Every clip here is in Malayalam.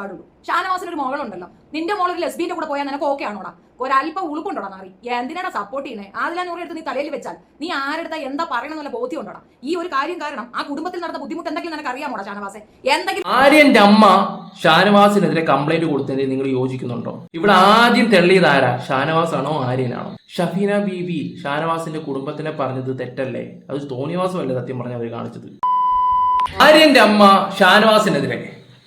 പാടുള്ളൂ. ഷാനവാസിന് ഒരു മോളുണ്ടല്ലോ. നിന്റെ മോൾ ഒരു ലെസ്ബിന്റെ കൂടെ പോയാൽ നിനക്ക് ഓക്കെ ആണോടാ? ഒരല്പം ഉളുപ്പുണ്ടോടാ നാറി? എന്തിനാണ് സപ്പോർട്ട് ചെയ്യുന്നത് ആദ്യം നൂറ് എടുത്ത് നീ തലയിൽ വെച്ചാൽ. നീ ആരെടുത്ത എന്താ പറയണമെന്നുള്ള ബോധ്യം ഉണ്ടോടാ? ഈ ഒരു കാര്യം കാരണം ആ കുടുംബത്തിൽ നടന്ന ബുദ്ധിമുട്ട് എന്തെങ്കിലും നിനക്ക് അറിയാമോടാ ഷാനവാസെ? എന്തെങ്കിലും ആര്യന്റെ അമ്മ ഷാനവാസിനെതിരെ കംപ്ലൈന്റ് കൊടുത്തതിന് നിങ്ങൾ യോജിക്കുന്നുണ്ടോ? ഇവിടെ ആദ്യം തെള്ളിയത് ആരാ? ഷാനവാസാണോ ആര്യനാണോ? ഷഫീന ബീബി ഷാനവാസിന്റെ കുടുംബത്തിനെ പറഞ്ഞത് തെറ്റല്ലേ? അത് തോന്നിവാസമല്ലേ സത്യം പറഞ്ഞ അവർ കാണിച്ചത്? ആര്യന്റെ അമ്മ ഷാനവാസിനെതിരെ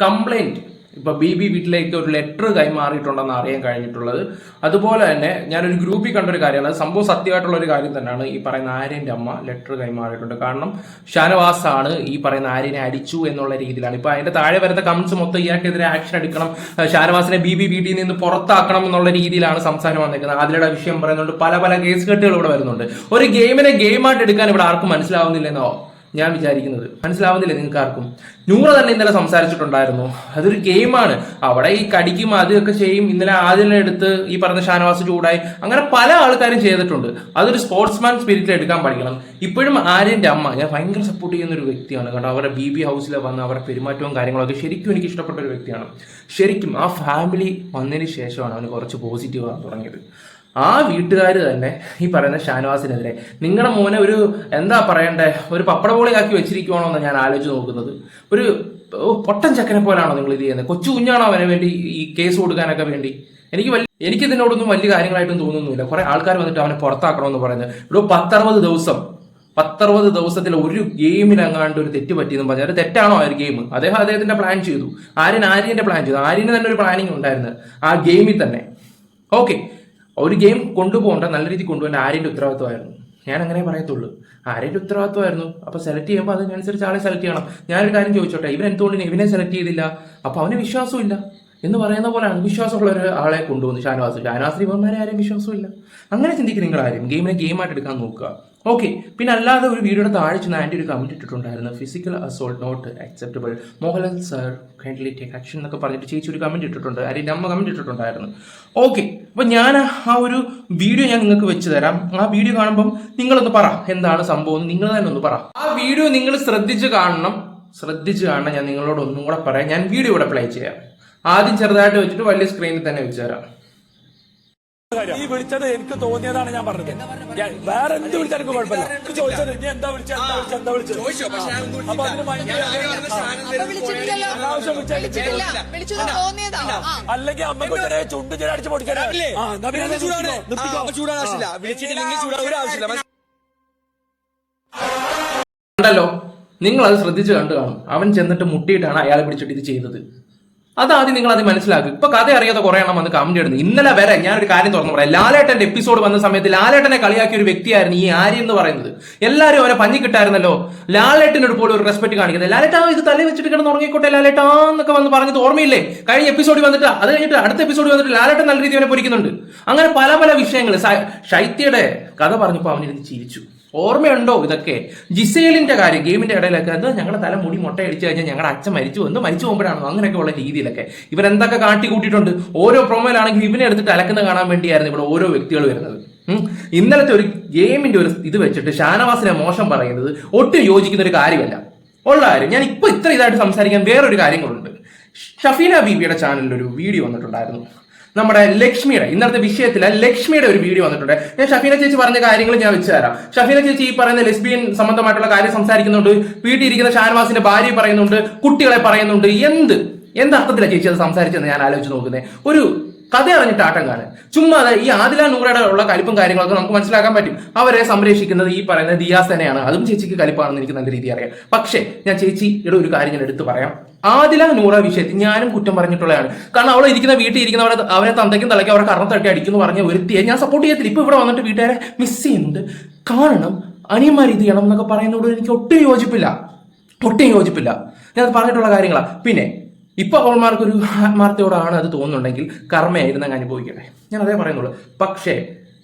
കംപ്ലൈന്റ് ഇപ്പൊ ബി ബി വീട്ടിലേക്ക് ഒരു ലെറ്റർ കൈമാറിയിട്ടുണ്ടെന്ന് അറിയാൻ കഴിഞ്ഞിട്ടുള്ളത്. അതുപോലെ തന്നെ ഞാനൊരു ഗ്രൂപ്പിൽ കണ്ടൊരു കാര്യമാണ്. സംഭവം സത്യമായിട്ടുള്ള ഒരു കാര്യം തന്നെയാണ് ഈ പറയുന്ന ആര്യന്റെ അമ്മ ലെറ്റർ കൈമാറിയിട്ടുണ്ട്. കാരണം ഷാനവാസ് ആണ് ഈ പറയുന്ന ആര്യനെ അടിച്ചു എന്നുള്ള രീതിയിലാണ്. ഇപ്പോൾ അതിന്റെ താഴെ വരുന്ന കമൻസ് മൊത്തം ഇയാൾക്കെതിരെ ആക്ഷൻ എടുക്കണം. ഷാനവാസിനെ ബി ബി വീട്ടിൽ നിന്ന് പുറത്താക്കണം എന്നുള്ള രീതിയിലാണ് സംസാരം വന്നിരിക്കുന്നത്. അതിലൂടെ വിഷയം പറയുന്നുണ്ട്. പല പല കേസ് കെട്ടുകൾ ഇവിടെ വരുന്നുണ്ട്. ഒരു ഗെയിമിനെ ഗെയിമായിട്ട് എടുക്കാൻ ഇവിടെ ആർക്കും മനസ്സിലാവുന്നില്ലെന്നോ? ഞാൻ വിചാരിക്കുന്നത്. മനസ്സിലാവുന്നില്ല നിങ്ങൾക്ക് ആർക്കും നൂറ തന്നെ ഇന്നലെ സംസാരിച്ചിട്ടുണ്ടായിരുന്നു. അതൊരു ഗെയിമാണ് അവിടെ ഈ കടിക്കും അതൊക്കെ ചെയ്യും. ഇന്നലെ ആദ്യം എടുത്ത് ഈ പറഞ്ഞ ഷാനവാസ് ചൂടായി. അങ്ങനെ പല ആൾക്കാരും ചെയ്തിട്ടുണ്ട്. അതൊരു സ്പോർട്സ്മാൻ സ്പിരിറ്റിൽ എടുക്കാൻ പഠിക്കണം. ഇപ്പോഴും ആര്യന്റെ അമ്മ ഞാൻ ഭയങ്കര സപ്പോർട്ട് ചെയ്യുന്ന ഒരു വ്യക്തിയാണ്. കാരണം അവരുടെ ബി ബി ഹൗസിൽ വന്ന് അവരുടെ പെരുമാറ്റവും കാര്യങ്ങളൊക്കെ ശരിക്കും എനിക്ക് ഇഷ്ടപ്പെട്ട ഒരു വ്യക്തിയാണ്. ശരിക്കും ആ ഫാമിലി വന്നതിന് ശേഷമാണ് അവന് കുറച്ച് പോസിറ്റീവ് ആകാൻ തുടങ്ങിയത്. ആ വീട്ടുകാർ തന്നെ ഈ പറയുന്ന ഷാനവാസിനെതിരെ. നിങ്ങളുടെ മോനെ ഒരു എന്താ പറയണ്ടേ? ഒരു പപ്പടപോളിയാക്കി വെച്ചിരിക്കുവാണോ എന്ന് ഞാൻ ആലോചിച്ച് നോക്കുന്നത്. ഒരു പൊട്ടൻ ചക്കനെ പോലാണോ നിങ്ങൾ ഇത് ചെയ്യുന്നത്? കൊച്ചു കുഞ്ഞാണോ അവനെ വേണ്ടി ഈ കേസ് കൊടുക്കാനൊക്കെ വേണ്ടി? എനിക്ക് വലിയ എനിക്ക് ഇതിനോടൊന്നും വലിയ കാര്യങ്ങളായിട്ടും തോന്നുന്നില്ല. കുറെ ആൾക്കാർ വന്നിട്ട് അവനെ പുറത്താക്കണമെന്ന് പറയുന്നത്. ഇവിടെ പത്തറുപത് ദിവസം പത്തറുപത് ദിവസത്തിൽ ഒരു ഗെയിമിനങ്ങാണ്ട് ഒരു തെറ്റ് പറ്റിയെന്ന് പറഞ്ഞാൽ അത് തെറ്റാണോ ആ ഒരു ഗെയിം? അദ്ദേഹം അദ്ദേഹത്തിന്റെ പ്ലാൻ ചെയ്തു. ആര്യൻ ആര്യന്റെ പ്ലാൻ ചെയ്തു. ആര്യന് തന്നെ ഒരു പ്ലാനിങ് ഉണ്ടായിരുന്നു ആ ഗെയിമിൽ തന്നെ. ഓക്കെ. ഒരു ഗെയിം കൊണ്ടുപോകേണ്ട നല്ല രീതിയിൽ കൊണ്ടുപോകേണ്ട ആര്യന്റെ ഉത്തരവാദിത്വമായിരുന്നു. ഞാൻ അങ്ങനെ പറയത്തുള്ളൂ. ആര്യന്റെ ഉത്തരവാദിത്വമായിരുന്നു. അപ്പൊ സെലക്ട് ചെയ്യുമ്പോൾ അതിനനുസരിച്ച് ആളെ സെലക്ട് ചെയ്യണം. ഞാനൊരു കാര്യം ചോദിച്ചോട്ടെ? ഇവൻ എന്തുകൊണ്ട് ഇവനെ സെലക്ട് ചെയ്തില്ല? അപ്പൊ അവന് വിശ്വാസമില്ല എന്ന് പറയുന്ന പോലെ വിശ്വാസമുള്ള ഒരു ആളെ കൊണ്ടുവന്നു ഷാനവാസ് ഷാനവാസ് ഇവന്മാരെ ആരെയും വിശ്വാസമില്ല അങ്ങനെ ചിന്തിക്കുന്ന നിങ്ങൾ ആരും ഗെയിമിനെ ഗെയിമായിട്ട് എടുക്കാൻ നോക്കുക. ഓക്കെ പിന്നെ അല്ലാതെ ഒരു വീഡിയോയുടെ താഴെ ചെന്ന് ആന്റി ഒരു കമന്റ് ഇട്ടിട്ടുണ്ടായിരുന്നു. Physical assault not acceptable Mohanlal sir kindly take action എന്നൊക്കെ പറഞ്ഞിട്ട് ചേച്ചി ഒരു കമന്റ് ഇട്ടിട്ടുണ്ട്. ആരെയും അമ്മ കമന്റ് ഇട്ടിട്ടുണ്ടായിരുന്നു. ഓക്കെ അപ്പോൾ ഞാൻ ആ ഒരു വീഡിയോ ഞാൻ നിങ്ങൾക്ക് വെച്ച് തരാം. ആ വീഡിയോ കാണുമ്പം നിങ്ങളൊന്ന് പറ എന്താണ് സംഭവം നിങ്ങൾ തന്നെ ഒന്ന് പറ. ആ വീഡിയോ നിങ്ങൾ ശ്രദ്ധിച്ച് കാണണം. ശ്രദ്ധിച്ച് കാണണം. ഞാൻ നിങ്ങളോട് ഒന്നും കൂടെ പറയാം. ഞാൻ വീഡിയോ ഇവിടെ പ്ലേ ചെയ്യാം. ആദ്യം ചെറുതായിട്ട് വെച്ചിട്ട് വലിയ സ്ക്രീനിൽ തന്നെ വെച്ച് തരാം. ഈ വിളിച്ചത് എനിക്ക് തോന്നിയതാണ് ഞാൻ പറഞ്ഞത്. വേറെ എന്ത് വിളിച്ചാൽ എനിക്ക് കുഴപ്പമില്ല. ചോദിച്ചത് ഇനി എന്താ വിളിച്ചത്? എന്താ വിളിച്ചത്? എന്താ വിളിച്ചത്? അപ്പൊ അതിന് ഭയങ്കര അല്ലെങ്കിൽ അമ്മ ചെറിയ ചുണ്ട് ചെറിയ അടിച്ച് ആവശ്യമില്ല. കണ്ടല്ലോ? നിങ്ങൾ അത് ശ്രദ്ധിച്ചു കണ്ടു കാണും. അവൻ ചെന്നിട്ട് മുട്ടിയിട്ടാണ് അയാളെ പിടിച്ചിട്ട് ഇത് ചെയ്തത്. അതാദ്യം നിങ്ങൾ അത് മനസ്സിലാക്കും. ഇപ്പൊ കഥ അറിയാത്ത കുറെ എണ്ണം വന്ന് കമന്റ് ഇടുന്നു. ഇന്നലെ വരെ ഞാൻ ഒരു കാര്യം തുറന്നു പറയാം. ലാലേട്ടന്റെ എപ്പിസോഡ് വന്ന സമയത്ത് ലാലേട്ടനെ കളിയാക്കിയ ഒരു വ്യക്തിയായിരുന്നു ഈ ആര്യ എന്ന് പറയുന്നത്. എല്ലാവരും അവരെ പഞ്ഞി കിട്ടായിരുന്നല്ലോ. ലാലേട്ടനോട് പോലും ഒരു റെസ്പെക്ട് കാണിക്കുന്നത് ലാലേട്ടാ ഇത് തലയിൽ വെച്ചിട്ട് കിടന്ന് ഉറങ്ങിക്കോട്ടെ ലാലേട്ടാ എന്നൊക്കെ വന്ന് പറഞ്ഞത് ഓർമ്മയില്ലേ? കഴിഞ്ഞ എപ്പിസോഡ് വന്നിട്ട് അത് കഴിഞ്ഞിട്ട് അടുത്ത എപ്പിസോഡ് വന്നിട്ട് ലാലേട്ടൻ നല്ല രീതിയിൽ അവനെ പൊരിക്കുന്നുണ്ട്. അങ്ങനെ പല പല വിഷയങ്ങൾ ശൈത്യയുടെ കഥ പറഞ്ഞപ്പോൾ അവനിരുന്ന് ചിരിച്ചു. ഓർമ്മയുണ്ടോ ഇതൊക്കെ? ജിസേലിന്റെ കാര്യം ഗെയിമിന്റെ ഇടയിലൊക്കെ എന്താ ഞങ്ങളുടെ തല മുടി മുട്ടയടിച്ചു കഴിഞ്ഞാൽ ഞങ്ങളുടെ അച്ഛൻ മരിച്ചു വന്ന്. മരിച്ചു പോകുമ്പോഴാണോ? അങ്ങനെയൊക്കെ ഉള്ള രീതിയിലൊക്കെ. ഇവരെന്തൊക്കെ കാട്ടി കൂട്ടിയിട്ടുണ്ട് ഓരോ പ്രൊമോയിലാണെങ്കിൽ ഇവനെ എടുത്തിട്ട് അലക്കുന്ന കാണാൻ വേണ്ടിയായിരുന്നു ഇവിടെ ഓരോ വ്യക്തികൾ വരുന്നത്. ഇന്നലത്തെ ഒരു ഗെയിമിന്റെ ഒരു ഇത് വെച്ചിട്ട് ഷാനവാസിനെ മോശം പറയുന്നത് ഒട്ടും യോജിക്കുന്ന ഒരു കാര്യമല്ല. ഉള്ള കാര്യം ഞാൻ ഇപ്പൊ ഇത്ര ഇതായിട്ട് സംസാരിക്കാൻ വേറൊരു കാര്യങ്ങളുണ്ട്. ഷഫീന ബീബിയുടെ ചാനലിൽ ഒരു വീഡിയോ വന്നിട്ടുണ്ടായിരുന്നു. നമ്മുടെ ലക്ഷ്മിയുടെ ഇന്നത്തെ വിഷയത്തിൽ ലക്ഷ്മിയുടെ ഒരു വീഡിയോ വന്നിട്ടുണ്ട്. ഞാൻ ഷഫീന ചേച്ചി പറഞ്ഞ കാര്യങ്ങൾ ഞാൻ വെച്ച് തരാം. ഷഫീന ചേച്ചി ഈ പറയുന്ന ലെസ്ബിയൻ സംബന്ധമായിട്ടുള്ള കാര്യം സംസാരിക്കുന്നുണ്ട്. വീട്ടിൽ ഇരിക്കുന്ന ഷാനവാസിന്റെ ഭാര്യ പറയുന്നുണ്ട് കുട്ടികളെ പറയുന്നുണ്ട്. എന്ത്? എന്ത് അർത്ഥത്തിലാണ് ചേച്ചി അത് സംസാരിച്ചെന്ന് ഞാൻ ആലോചിച്ച് നോക്കുന്നത് ഒരു കഥ അറിഞ്ഞിട്ട് ആട്ടം കാണാൻ ചുമ്മാ ഈ ആദില നൂറയുടെ ഉള്ള കലിപ്പും കാര്യങ്ങളൊക്കെ നമുക്ക് മനസ്സിലാക്കാൻ പറ്റും. അവരെ സംരക്ഷിക്കുന്നത് ഈ പറയുന്ന ദിയാസനയാണ് അതും ചേച്ചിക്ക് കലിപ്പാണെന്ന് എനിക്ക് നല്ല രീതി അറിയാം. പക്ഷേ ഞാൻ ചേച്ചിയുടെ ഒരു കാര്യം ഞാൻ എടുത്തു പറയാം. ആദില നൂറ വിഷയത്തിൽ ഞാനും കുറ്റം പറഞ്ഞിട്ടുള്ളതാണ് കാരണം അവൾ ഇരിക്കുന്ന വീട്ടിൽ ഇരിക്കുന്നവരെ അവരെ തന്തയ്ക്കും തലയ്ക്കും അവരെ തട്ടി അടിക്കുന്നു പറഞ്ഞ ഒരുത്തിയെ ഞാൻ സപ്പോർട്ട് ചെയ്യത്തില്ല. ഇപ്പൊ ഇവിടെ വന്നിട്ട് വീട്ടുകാരെ മിസ് ചെയ്യുന്നുണ്ട്. കാരണം അനിയന്മാർ ഇത് ചെയ്യണം എന്നൊക്കെ പറയുന്നതോട് എനിക്ക് ഒട്ടും യോജിപ്പില്ല. ഒട്ടും യോജിപ്പില്ല. ഞാൻ പറഞ്ഞിട്ടുള്ള കാര്യങ്ങളാണ് പിന്നെ ഇപ്പൊ അവൾമാർക്ക് ഒരു ആത്മാർത്ഥയോടാണ് അത് തോന്നുന്നുണ്ടെങ്കിൽ കർമ്മയായിരുന്നു അങ്ങ് അനുഭവിക്കട്ടെ ഞാൻ അതേ പറയുന്നുള്ളൂ. പക്ഷേ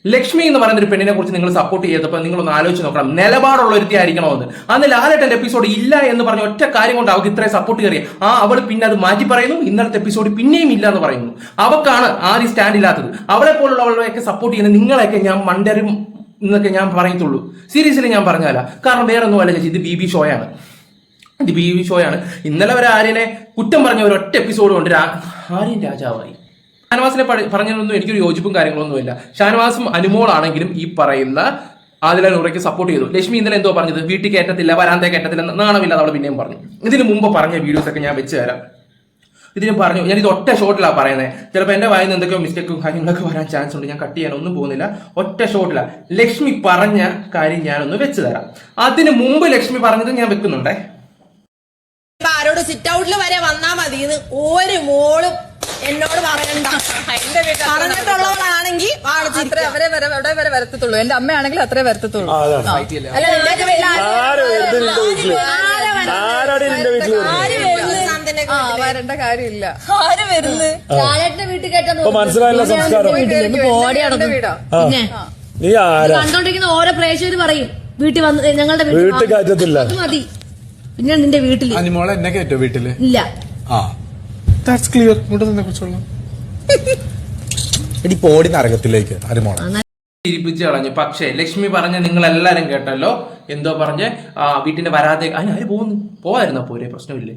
ലക്ഷ്മി എന്ന് പറയുന്ന ഒരു പെണ്ണിനെ കുറിച്ച് നിങ്ങൾ സപ്പോർട്ട് ചെയ്തപ്പോൾ നിങ്ങൾ ഒന്ന് ആലോചിച്ച് നോക്കണം. നിലപാടുള്ള ഒരുത്തി ആയിരിക്കണമെന്ന് അന്ന് ലാലേട്ടന്റെ എപ്പിസോഡ് ഇല്ല എന്ന് പറഞ്ഞ ഒറ്റ കാര്യം കൊണ്ട് അവൾക്ക് ഇത്രയും സപ്പോർട്ട് കയറി ആ അവൾ പിന്നെ അത് മാറ്റി പറയുന്നു. ഇന്നലത്തെ എപ്പിസോഡ് പിന്നെയും ഇല്ല എന്ന് പറയുന്നു. അവക്കാണ് ആദ്യം സ്റ്റാൻഡ് ഇല്ലാത്തത്. അവളെ പോലുള്ളവളെയൊക്കെ സപ്പോർട്ട് ചെയ്യുന്ന നിങ്ങളെയൊക്കെ ഞാൻ മണ്ടരും എന്നൊക്കെ ഞാൻ പറയത്തുള്ളൂ. സീരിയസ്ലി ഞാൻ പറഞ്ഞതല്ല. കാരണം വേറെ ഒന്നും അല്ല ചേച്ചി. ഇത് ബി ബി ഷോയാണ് ഇത് ബി ബി ഷോയാണ് ഇന്നലെ വരെ ആര്യനെ കുറ്റം പറഞ്ഞ ഒരു ഒറ്റ എപ്പിസോഡ് കൊണ്ട് ആര്യൻ രാജാവായി. ഷാനവാസിനെ പറഞ്ഞതിനൊന്നും എനിക്കൊരു യോജിപ്പും കാര്യങ്ങളൊന്നുമില്ല. ഷാനവാസും അനുമോളാണെങ്കിലും ഈ പറയുന്ന ആദില നൂറയ്ക്ക് സപ്പോർട്ട് ചെയ്തു. ലക്ഷ്മി ഇന്നലെ എന്തോ പറഞ്ഞത്? വീട്ടിൽ കയറ്റത്തില്ല വരാന്തെ കയറ്റത്തില്ല നാണമില്ല അവൾ പിന്നെയും പറഞ്ഞു. ഇതിന് മുമ്പ് പറഞ്ഞ വീഡിയോസ് ഒക്കെ ഞാൻ വെച്ച് തരാം. ഇതിന് പറഞ്ഞു ഞാൻ ഇത് ഒറ്റ ഷോട്ടിലാണ് പറയുന്നത് ചിലപ്പോൾ എന്റെ വായിൽ നിന്ന് എന്തൊക്കെയോ മിസ്റ്റേക്കും കാര്യങ്ങളൊക്കെ വരാൻ ചാൻസ് ഉണ്ട്. ഞാൻ കട്ട് ചെയ്യാനൊന്നും പോകുന്നില്ല. ഒറ്റ ഷോട്ടിലാണ് ലക്ഷ്മി പറഞ്ഞ കാര്യം ഞാനൊന്ന് വെച്ച് തരാം. അതിന് മുമ്പ് ലക്ഷ്മി പറഞ്ഞത് ഞാൻ വെക്കുന്നുണ്ടേ. ആരോട് സിറ്റ് ഔട്ടിൽ വരെ വന്നാ മതി ഒരു മോളും എന്നോട് പറയണ്ട. പറഞ്ഞിട്ടുള്ളവളാണെങ്കിൽ അത്രേ അവരെ വരെ അവിടെ വരെ വരത്തത്തുള്ളൂ. എന്റെ അമ്മയാണെങ്കിൽ അത്രേ വരത്തുള്ളൂ അല്ല നിന്റെ വീട്ടിൽ ആ വരേണ്ട കാര്യമില്ല. ആര് വരുന്നത് ലാലേട്ടന്റെ വീട്ടിൽ കേട്ടോ മനസ്സിലായില്ല സംസ്കാരം. എന്റെ വീടാ. നീ ആരാ? കണ്ടോണ്ടിരിക്കുന്ന ഓരോ പ്രേക്ഷകർ പറയും വീട്ടിൽ വന്ന് ഞങ്ങളുടെ വീട്ടിൽ കയറ്റത്തില്ല. മതി. പിന്നെ നിന്റെ വീട്ടിൽ. മോളെ എന്നെ കയറ്റോ വീട്ടിൽ? ഇല്ല. ആ. ദാറ്റ്സ് ക്ലിയർ തന്നെ കുറിച്ചുള്ള എടി പോടി നരകത്തിലേക്ക്. അനിമോളെ ചിരിപ്പിച്ച് കളഞ്ഞു. പക്ഷേ ലക്ഷ്മി പറഞ്ഞ നിങ്ങൾ എല്ലാരും കേട്ടല്ലോ. എന്തോ പറഞ്ഞ് ആ വീട്ടിന്റെ വരാതെ അതിന് ആര് പോകുന്നു. പോവായിരുന്നോ? പോരെ പ്രശ്നമില്ലേ?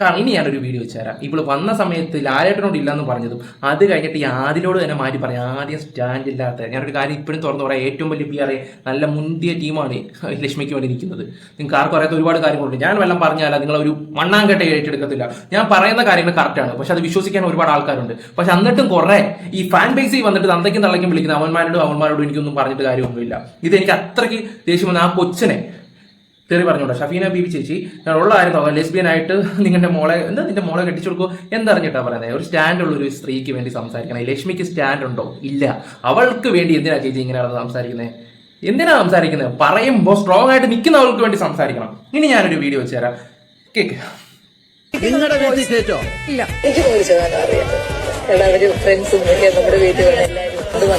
കാരണം ഇനി ഞാനൊരു വീഡിയോ വെച്ചുതരാം ഇവൾ വന്ന സമയത്ത് ലാലേട്ടനോട് ഇല്ലെന്ന് പറഞ്ഞതും അത് കഴിഞ്ഞിട്ട് ഈ ആദിലോട് തന്നെ മാറ്റി പറയാം. ആദ്യം സ്റ്റാൻഡ് ഇല്ലാത്ത ഞാനൊരു കാര്യം ഇപ്പോഴും തുറന്നു പറയാം. ഏറ്റവും വലിയ പി ആർ നല്ല മുന്തിയ ടീമാണ് ലക്ഷ്മിക്ക് വേണ്ടി നിൽക്കുന്നത്. നിങ്ങൾക്ക് ആർക്കും അറിയാത്ത ഒരുപാട് കാര്യങ്ങളുണ്ട്. ഞാൻ വല്ലതും പറഞ്ഞാൽ നിങ്ങൾ ഒരു മണ്ണാങ്കട്ട ഏറ്റെടുക്കത്തില്ല. ഞാൻ പറയുന്ന കാര്യങ്ങൾ കറക്റ്റാണ് പക്ഷെ അത് വിശ്വസിക്കാൻ ഒരുപാട് ആൾക്കാരുണ്ട്. പക്ഷെ എന്നിട്ടും കുറെ ഈ ഫാൻ ബേസിൽ വന്നിട്ട് തന്തയ്ക്കും തള്ളയ്ക്കും വിളിക്കുന്ന അവന്മാരോടും അവന്മാരോടും എനിക്കൊന്നും പറഞ്ഞിട്ട് കാര്യമൊന്നുമില്ല. ഇത് എനിക്ക് അത്രയ്ക്ക് ദേഷ്യം വന്ന ആ കൊച്ചിനെ തെറി പറഞ്ഞോട്ടെ. ഷഫീന ബീബി ചേച്ചി ഞാൻ ഉള്ള കാര്യം തോന്നാം. ലെസ്ബിയൻ ആയിട്ട് നിങ്ങളുടെ മോളെ എന്താ നിന്റെ മോളെ കെട്ടിച്ചു കൊടുക്കോ എന്തറിഞ്ഞിട്ടാ പറയുന്നത് ഒരു സ്റ്റാൻഡ് ഉള്ള ഒരു സ്ത്രീക്ക് വേണ്ടി സംസാരിക്കണം. ലക്ഷ്മിക്ക് സ്റ്റാൻഡ് ഉണ്ടോ? ഇല്ല. അവൾക്ക് വേണ്ടി എന്തിനാ ചേച്ചി ഇങ്ങനെയാണ് സംസാരിക്കുന്നത് എന്തിനാ സംസാരിക്കുന്നത് പറയുമ്പോൾ സ്ട്രോങ് ആയിട്ട് നിൽക്കുന്നവർക്ക് വേണ്ടി സംസാരിക്കണം. ഇനി ഞാനൊരു വീഡിയോ വെച്ച് തരാം. കേക്ക്. ഇല്ല.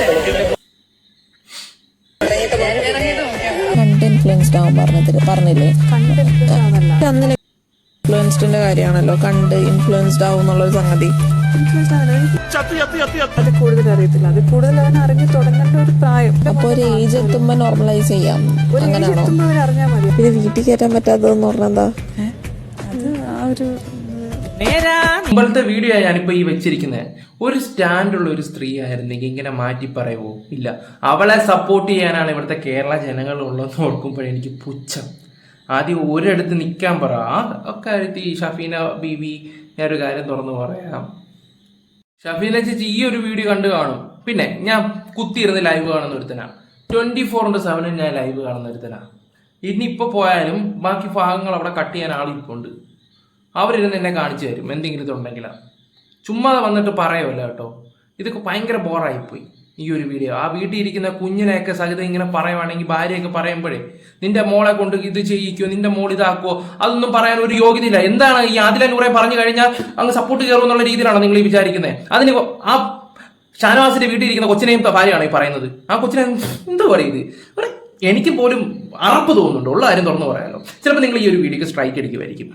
കണ്ട് ഇൻഫ്ലുവൻസ്ഡ് ആവാൻ പറഞ്ഞതിൽ പറഞ്ഞില്ലേ? അന്ന് ഇൻഫ്ലുവൻസ്ഡിന്റെ കാര്യമാണല്ലോ. കണ്ട് ഇൻഫ്ലുവൻസ്ഡ് ആവും എന്നുള്ളൊരു സംഗതി. അത് കൂടുതൽ അറിയത്തില്ല. അത് കൂടുതൽ അവൻ അറിഞ്ഞു തുടങ്ങേണ്ട ഒരു പ്രായം. അപ്പൊ ഒരു ഏജ് എത്തുമ്പോ നോർമലൈസ് ചെയ്യാം. അങ്ങനെയാണോ പിന്നെ വീട്ടിൽ കയറ്റാൻ പറ്റാത്തതെന്ന് പറഞ്ഞെന്താ അത് ആ ഒരു മുമ്പത്തെ വീഡിയോ ഞാനിപ്പോ ഈ വെച്ചിരിക്കുന്നത് ഒരു സ്റ്റാൻഡുള്ള ഒരു സ്ത്രീ ആയിരുന്നെങ്കിൽ ഇങ്ങനെ മാറ്റി പറയുമോ ഇല്ല. അവളെ സപ്പോർട്ട് ചെയ്യാനാണ് ഇവിടുത്തെ കേരള ജനങ്ങൾ ഉള്ളതെന്ന് ഓർക്കുമ്പോൾ എനിക്ക് പുച്ഛം. ആദ്യം ഒരിടത്ത് നിൽക്കാൻ പറ. ആ കാര്യത്തിൽ ഈ ഷഫീന ബീബി ഞാനൊരു കാര്യം തുറന്നു പറയാം. ഷഫീന ചേച്ചി ഈ ഒരു വീഡിയോ കണ്ടു കാണും. പിന്നെ ഞാൻ കുത്തിയിരുന്ന് ലൈവ് കാണുന്ന ഒരുത്തനാ. ട്വന്റി ഫോർ ഇന്റു സെവനും ഞാൻ ലൈവ് കാണുന്ന ഒരുത്തനാ. ഇനിയിപ്പോ പോയാലും ബാക്കി ഭാഗങ്ങൾ അവിടെ കട്ട് ചെയ്യാൻ ആളിപ്പുണ്ട്. അവരിരുന്ന് എന്നെ കാണിച്ചു തരും. എന്തെങ്കിലും ഇതുണ്ടെങ്കിൽ ചുമ്മാതെ വന്നിട്ട് പറയുമല്ലോ കേട്ടോ. ഇതൊക്കെ ഭയങ്കര ബോറായിപ്പോയി ഈ ഒരു വീഡിയോ ആ വീട്ടിൽ ഇരിക്കുന്ന കുഞ്ഞിനെയൊക്കെ സഹിതം ഇങ്ങനെ പറയുവാണെങ്കിൽ ഭാര്യയൊക്കെ പറയുമ്പോഴേ നിന്റെ മോളെ കൊണ്ട് ഇത് ചെയ്യിക്കോ നിന്റെ മോൾ ഇതാക്കോ അതൊന്നും പറയാൻ ഒരു യോഗ്യതയില്ല. എന്താണ് ഈ ആദില നൂറെ പറഞ്ഞു കഴിഞ്ഞാൽ അങ്ങ് സപ്പോർട്ട് കയറും എന്നുള്ള രീതിയിലാണ് നിങ്ങൾ ഈ വിചാരിക്കുന്നത് അതിന് ആ ഷാനവാസിന്റെ വീട്ടിൽ ഇരിക്കുന്ന കൊച്ചിനെയും ഭാര്യയാണ് ഈ പറയുന്നത്. ആ കൊച്ചിനെ എന്ത് പറയുന്നത് എനിക്ക് പോലും അറപ്പ് തോന്നുന്നുണ്ട്. ഉള്ള കാര്യം തുറന്നു പറയാമല്ലോ ചിലപ്പോൾ നിങ്ങൾ ഈ ഒരു വീഡിയോക്ക് സ്ട്രൈക്ക് അടിക്കുമായിരിക്കും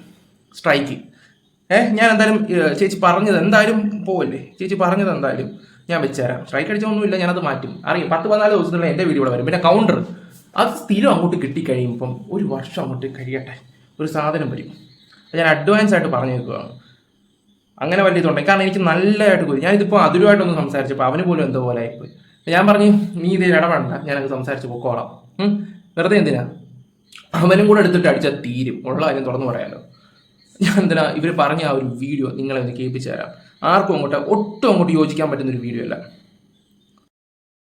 സ്ട്രൈക്ക് ഏഹ് ഞാൻ എന്തായാലും ചേച്ചി പറഞ്ഞത് എന്തായാലും പോവല്ലേ? ചേച്ചി പറഞ്ഞത് എന്തായാലും ഞാൻ വെച്ചുതരാം. സ്ട്രൈക്ക് അടിച്ചൊന്നുമില്ല ഞാനത് മാറ്റും. അറിയാം. പത്ത് പതിനാല് ദിവസത്തിനുള്ള എന്റെ വീഡിയോ വരും. പിന്നെ കൗണ്ടർ അത് സ്ഥിരം അങ്ങോട്ട് കിട്ടിക്കഴിയുമ്പം ഒരു വർഷം അങ്ങോട്ട് കഴിയട്ടെ. ഒരു സാധനം വരും. ഞാൻ അഡ്വാൻസ് ആയിട്ട് പറഞ്ഞു വെക്കുകയാണ് അങ്ങനെ വലിയ കാരണം എനിക്ക് നല്ലതായിട്ട് പോയി ഞാനിതിപ്പോൾ സംസാരിച്ചു സംസാരിച്ചപ്പോൾ അവന് പോലും എന്തോ പോലെ ആയിപ്പോയി. ഞാൻ പറഞ്ഞു നീ ഇതിൽ ഇടപെടണ്ട. ഞാനത് സംസാരിച്ച് പൊക്കോളാം. വെറുതെ എന്തിനാ? അവനും കൂടെ എടുത്തിട്ട് അടിച്ചാൽ തീരും. ഉള്ള കാര്യം തുറന്നു പറയാലോ ഞാൻ എന്തിനാ? ഇവർ പറഞ്ഞ ആ ഒരു വീഡിയോ നിങ്ങളെ ഒന്ന് കേൾപ്പിച്ചു തരാം. ആർക്കും അങ്ങോട്ട് ഒട്ടും അങ്ങോട്ട് യോജിക്കാൻ പറ്റുന്ന ഒരു വീഡിയോ അല്ല.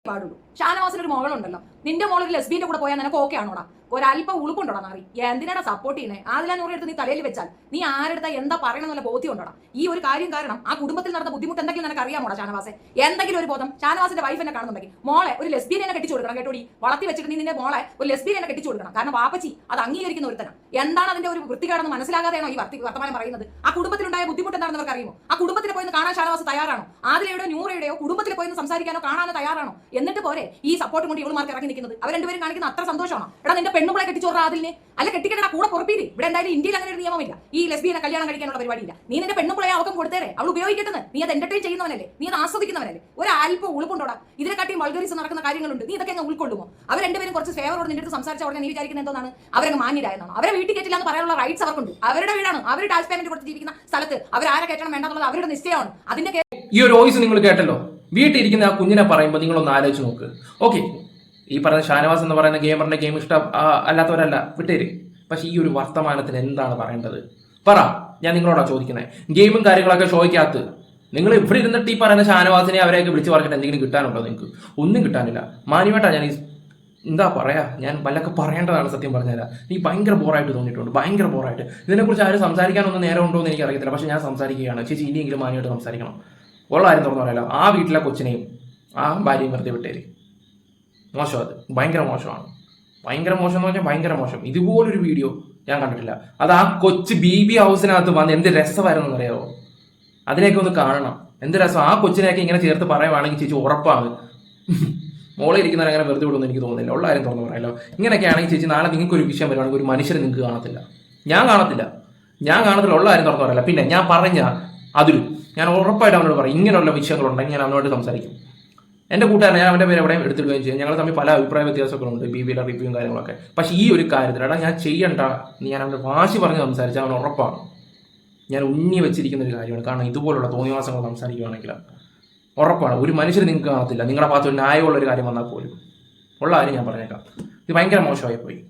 പാടുള്ളൂ. ഷാനവാസിന് ഒരു മോളുണ്ടല്ലോ നിന്റെ മോൾ ഒരു ലെസ്ബിന്റെ കൂടെ പോയാൽ നിനക്ക് ഓക്കെ ആണോടാ? ഒരല്പം ഉളുപ്പുണ്ടോടാ നാറി? എന്തിനാണ് സപ്പോർട്ട് ആദില നൂറ് എടുത്ത് നീ തലയിൽ വെച്ചാൽ നീ ആരെടുത്ത എന്താ പറയണമെന്നുള്ള ബോധ്യം ഉണ്ടോടാ? ഈ ഒരു കാര്യം കാരണം ആ കുടുംബത്തിൽ നടന്ന ബുദ്ധിമുട്ട് എന്തെങ്കിലും നിനക്ക് അറിയാമോടാ ഷാനവാസെ? എന്തെങ്കിലും ഒരു ബോധം ഷാനവാസിന്റെ വൈഫ് എന്നെ കാണുന്നുണ്ടെങ്കിൽ മോളെ ഒരു ലെസ്ബിയനെ കെട്ടിച്ചു കൊടുക്കണം കേട്ടോടി? വളർത്തി വെച്ചിട്ട് നീ നിന്റെ മോളെ ഒരു ലെസ്ബിയനെ കെട്ടിച്ചു കൊടുക്കണം. കാരണം വാപ്പച്ചി അത് അംഗീകരിക്കുന്ന ഒരുത്തനാണ് എന്താണ് അതിന്റെ ഒരു വൃത്തികേടെന്ന് മനസ്സിലാകാതെയാണോ ഈ വർത്തി വർത്തമാനം പറയുന്നത്? ആ കുടുംബത്തിലുണ്ടായ ബുദ്ധിമുട്ട് എന്താണെന്ന് അവർക്ക് അറിയുമോ? ആ കുടുംബത്തിൽ പോയി കാണാൻ ഷാനവാസ് തയ്യാറാണോ? ആദിലയുടെയോ നൂറയുടെയോ കുടുംബത്തിൽ പോയി സംസാരിക്കാനോ കാണാനോ തയ്യാറാണോ? എന്നിട്ട് പോരെ ഈ സപ്പോർട്ട് കൊണ്ട് ഇവളുമാർക്ക് ഇറങ്ങി നിൽക്കുന്നത്. അവർ രണ്ടുപേരും കാണിക്കുന്ന അത്ര സന്തോഷമാണോ? എടാ നിന്റെ പെണ്ണുമ്പളെ കെട്ടിച്ചോറ അതിനെ. അല്ല കെട്ടിക്കടാ കൂടെ പുറപ്പീതി ഇവിടെ എന്തായാലും ഇന്ത്യയിൽ അങ്ങനെ ഒരു നിയമമില്ല. ഈ ലെസ്ബിയനെ കല്യാണം കഴിക്കാനുള്ള പരിപാടിയില്ല. നീ നിന്റെ പെണ്ണുമ്പളെ അവക്കം കൊടുത്തേരെ. അവൾ ഉപയോഗിക്കുന്നത് നീ അത് എന്റർടൈൻ ചെയ്യുന്നവനല്ലേ. നീ അത് ആസ്വദിക്കുന്നവനല്ലേ. ഒരു അല്പം ഉളുപ്പുണ്ടോടാ. ഇതിനെക്കാട്ടിയും വൾഗറീസ് നടക്കുന്ന കാര്യങ്ങളുണ്ട്. നീ ഇതൊക്കെ അങ്ങ് ഉൾക്കൊള്ളുമോ? അവർ രണ്ടുപേരും കുറച്ച് ഫേവറോട് നിന്റെ അടുത്ത് സംസാരിച്ച ഉടനെ നീ വിചാരിക്കുന്ന എന്താണ് അവരങ്ങ് മാന്യരായെന്നാണ്? അവരെ വീട്ടിൽ കയറ്റില്ല എന്ന് പറയാനുള്ള റൈറ്റ്സ് അവർക്കുണ്ട്. അവരുടെ വീടാണ്. അവർ ടാക്സ് പേയ്മെന്റ് കൊടുത്ത് ജീവിക്കുന്ന സ്ഥലത്ത് അവർ ആരെ കയറ്റണം വേണ്ടെന്നുള്ളത് അവരുടെ നിശ്ചയമാണ്. അതിന്റെ ഈ ഒരു വോയിസ് നിങ്ങൾ കേട്ടല്ലോ. വീട്ടിൽ ഇരിക്കുന്ന ആ കുഞ്ഞിനെ പറയുമ്പോൾ നിങ്ങളൊന്ന് ആലോചിച്ച് നോക്ക്. ഓക്കെ ഈ പറഞ്ഞ ഷാനവാസ് എന്ന് പറയുന്ന ഗെയിമറിന്റെ ഗെയിം ഇഷ്ടം അല്ലാത്തവരല്ല വിട്ടേര്. പക്ഷെ ഈ ഒരു വർത്തമാനത്തിന് എന്താണ് പറയേണ്ടത്? പറ ഞാൻ നിങ്ങളോടാ ചോദിക്കുന്നത് ഗെയിമും കാര്യങ്ങളൊക്കെ ഷോയ്ക്കകത്ത്. നിങ്ങൾ ഇവിടെ ഇരുന്നിട്ട് ഈ പറയുന്ന ഷാനവാസിനെ അവരെയൊക്കെ വിളിച്ച് പറഞ്ഞിട്ട് എന്തെങ്കിലും കിട്ടാനുണ്ടോ നിങ്ങൾക്ക്? ഒന്നും കിട്ടാനില്ല. മാന്യമായിട്ടാ ഞാൻ ഈ എന്താ പറയാ? ഞാൻ വല്ലൊക്കെ പറയേണ്ടതാണ് സത്യം പറഞ്ഞാൽ നീ ഭയങ്കര ബോറായിട്ട് തോന്നിയിട്ടുണ്ട് ഭയങ്കര ബോറായിട്ട്. ഇതിനെക്കുറിച്ച് ആരും സംസാരിക്കാനൊന്നും നേരം ഉണ്ടോ എന്ന് എനിക്കറിയത്തില്ല. പക്ഷെ ഞാൻ സംസാരിക്കുകയാണ്. ചേച്ചി ഇനിയെങ്കിലും മാന്യമായിട്ട് സംസാരിക്കണം. ഉള്ള ആരും തുറന്നു പറയാലോ. ആ വീട്ടിലെ കൊച്ചിനെയും ആ ഭാര്യയും വെറുതെ വിട്ടേര്. മോശം. അത് ഭയങ്കര മോശമാണ്. ഭയങ്കര മോശം എന്ന് പറഞ്ഞാൽ ഭയങ്കര മോശം. ഇതുപോലൊരു വീഡിയോ ഞാൻ കണ്ടിട്ടില്ല. അത് ആ കൊച്ചു ബി ബി ഹൗസിനകത്ത് വന്ന് എന്ത് രസമായിരുന്നു അറിയാമോ അതിനെയൊക്കെ ഒന്ന് കാണണം. എന്ത് രസം? ആ കൊച്ചിനെയൊക്കെ ഇങ്ങനെ ചേർത്ത് പറയുവാണെങ്കിൽ ചേച്ചി ഉറപ്പാണ്. മോളെ ഇരിക്കുന്നവരെ അങ്ങനെ വെറുതെ വിടുമെന്ന് എനിക്ക് തോന്നുന്നില്ല. ഉള്ള കാര്യം തുറന്നു പറയാലോ. ഇങ്ങനെയൊക്കെ ആണെങ്കിൽ ചേച്ചി നാളെ നിങ്ങൾക്ക് ഒരു വിഷയം വരുവാണെങ്കിൽ ഒരു മനുഷ്യരെ നിങ്ങൾക്ക് കാണത്തില്ല. ഞാൻ കാണത്തില്ല. ഞാൻ കാണത്തില്ല. ഉള്ള കാര്യം തുറന്നു പിന്നെ ഞാൻ പറഞ്ഞ അതിലും. ഞാൻ ഉറപ്പായിട്ട് അവനോട് പറയും. ഇങ്ങനെയുള്ള വിഷയങ്ങളുണ്ടെങ്കിൽ ഞാൻ അവനോട് സംസാരിക്കും. എന്റെ കൂട്ടുകാരൻ ഞാൻ അവന്റെ പേര് എവിടെയും എടുത്തിടുകയും ചെയ്യും. ഞങ്ങൾ തമ്മിൽ പല അഭിപ്രായ വ്യത്യാസങ്ങളുണ്ട് ബി ബിയിലെ റിവ്യൂ കാര്യങ്ങളൊക്കെ. പക്ഷേ ഈ ഒരു കാര്യത്തിൽ എടാ ഞാൻ ചെയ്യണ്ട. ഞാൻ അവന്റെ വാശി പറഞ്ഞ് സംസാരിച്ചാൽ അവൻ ഉറപ്പാണ്. ഞാൻ ഉണ്ണി വെച്ചിരിക്കുന്ന ഒരു കാര്യമാണ്. കാരണം ഇതുപോലുള്ള തോന്നിവാസങ്ങൾ സംസാരിക്കുകയാണെങ്കിൽ ഉറപ്പാണ്. ഒരു മനുഷ്യർ നിങ്ങൾക്ക് കാണത്തില്ല. നിങ്ങളുടെ ഭാഗത്ത് ഒരു ന്യായമുള്ള ഒരു കാര്യം വന്നാൽ പോലും. ഉള്ള കാര്യം ഞാൻ പറഞ്ഞേക്കാം. ഇത് ഭയങ്കര മോശമായി പോയി.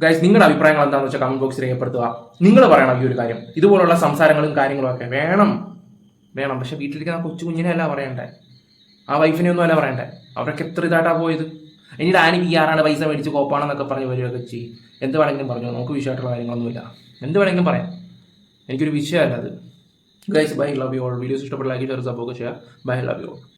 ഗൈസ് നിങ്ങളുടെ അഭിപ്രായങ്ങൾ എന്താണെന്ന് വെച്ചാൽ കമന്റ് ബോക്സിൽ രേഖപ്പെടുത്തുക. നിങ്ങൾ പറയണം ഈ ഒരു കാര്യം. ഇതുപോലുള്ള സംസാരങ്ങളും കാര്യങ്ങളും ഒക്കെ വേണം. വേണം. പക്ഷെ വീട്ടിലിരിക്കുന്ന കൊച്ചു കുഞ്ഞിനെ അല്ല പറയണ്ടേ? ആ വൈഫിനെ ഒന്നും അല്ല പറയണ്ടേ? അവരൊക്കെ എത്ര ഇതായിട്ടാണ് പോയത്? ഇനി ഡാനി പി ആറാണ് പൈസ മേടിച്ച് കോപ്പാണെന്നൊക്കെ പറഞ്ഞ് വരികയൊക്കെ ചെയ്യും. എന്ത് വേണമെങ്കിലും പറഞ്ഞു? നമുക്ക് വിഷയമായിട്ടുള്ള കാര്യങ്ങളൊന്നുമില്ല. എന്ത് വേണമെങ്കിലും പറയാം. എനിക്കൊരു വിഷയമല്ല അത്. Guys bye love you all videos ഇഷ്ടപ്പെട്ട ലൈക്ക് ഷെയർ സപ്പോർട്ട് ചെയ്യുക. Bye love you all